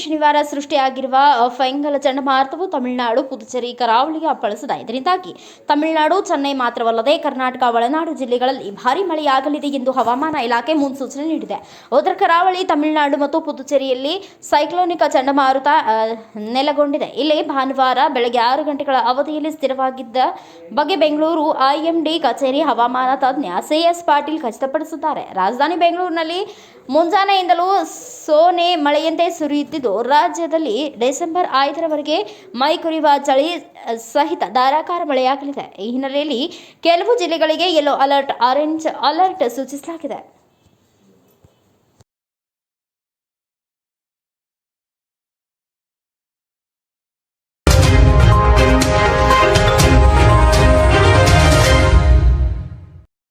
ಶನಿವಾರ ಸೃಷ್ಟಿಯಾಗಿರುವ ಫೈಂಗಲ ಚಂಡಮಾರುತವು ತಮಿಳುನಾಡು, ಪುದುಚೇರಿ ಕರಾವಳಿಗೆ ಅಪ್ಪಳಿಸಿದೆ ಇದರಿಂದಾಗಿ ತಮಿಳುನಾಡು, ಚೆನ್ನೈ ಮಾತ್ರವಲ್ಲದೆ ಕರ್ನಾಟಕ, ಒಳನಾಡು ಜಿಲ್ಲೆಗಳಲ್ಲಿ ಭಾರಿ ಮಳೆಯಾಗಲಿದೆ ಎಂದು ಹವಾಮಾನ ಇಲಾಖೆ ಮುನ್ಸೂಚನೆ ನೀಡಿದೆ. ಉತ್ತರ ಕರಾವಳಿ, ತಮಿಳುನಾಡು ಮತ್ತು ಪುದುಚೇರಿಯಲ್ಲಿ ಸೈಕ್ಲೋನಿಕ್ ಚಂಡಮಾರುತ ನೆಲೆಗೊಂಡಿದೆ. ಇಲ್ಲಿ ಭಾನುವಾರ ಬೆಳಗ್ಗೆ ಆರು ಗಂಟೆಗಳ ಅವಧಿಯಲ್ಲಿ ಸ್ಥಿರವಾಗಿದ್ದ ಬಗ್ಗೆ ಬೆಂಗಳೂರು ಐಎಂಡಿ ಕಚೇರಿ ಹವಾಮಾನ ತಜ್ಞ ಸಿಎಸ್ ಪಾಟೀಲ್ ಖಚಿತಪಡಿಸಿದ್ದಾರೆ. ರಾಜಧಾನಿ ಬೆಂಗಳೂರಿನಲ್ಲಿ ಮುಂಜಾನೆಯಿಂದಲೂ ಸೋನೆ ಮಳೆಯಂತೆ ಸುರಿಯುತ್ತಿದ್ದು, ರಾಜ್ಯದಲ್ಲಿ ಡಿಸೆಂಬರ್ ಐದರವರೆಗೆ ಮೈ ಕುರಿಯುವ ಚಳಿ ಸಹಿತ ಧಾರಾಕಾರ ಮಳೆಯಾಗಲಿದೆ. ಈ ಹಿನ್ನೆಲೆಯಲ್ಲಿ ಕೆಲವು ಜಿಲ್ಲೆಗಳಿಗೆ ಯೆಲ್ಲೋ ಅಲರ್ಟ್, ಆರೆಂಜ್ ಅಲರ್ಟ್ ಸೂಚಿಸಲಾಗಿದೆ.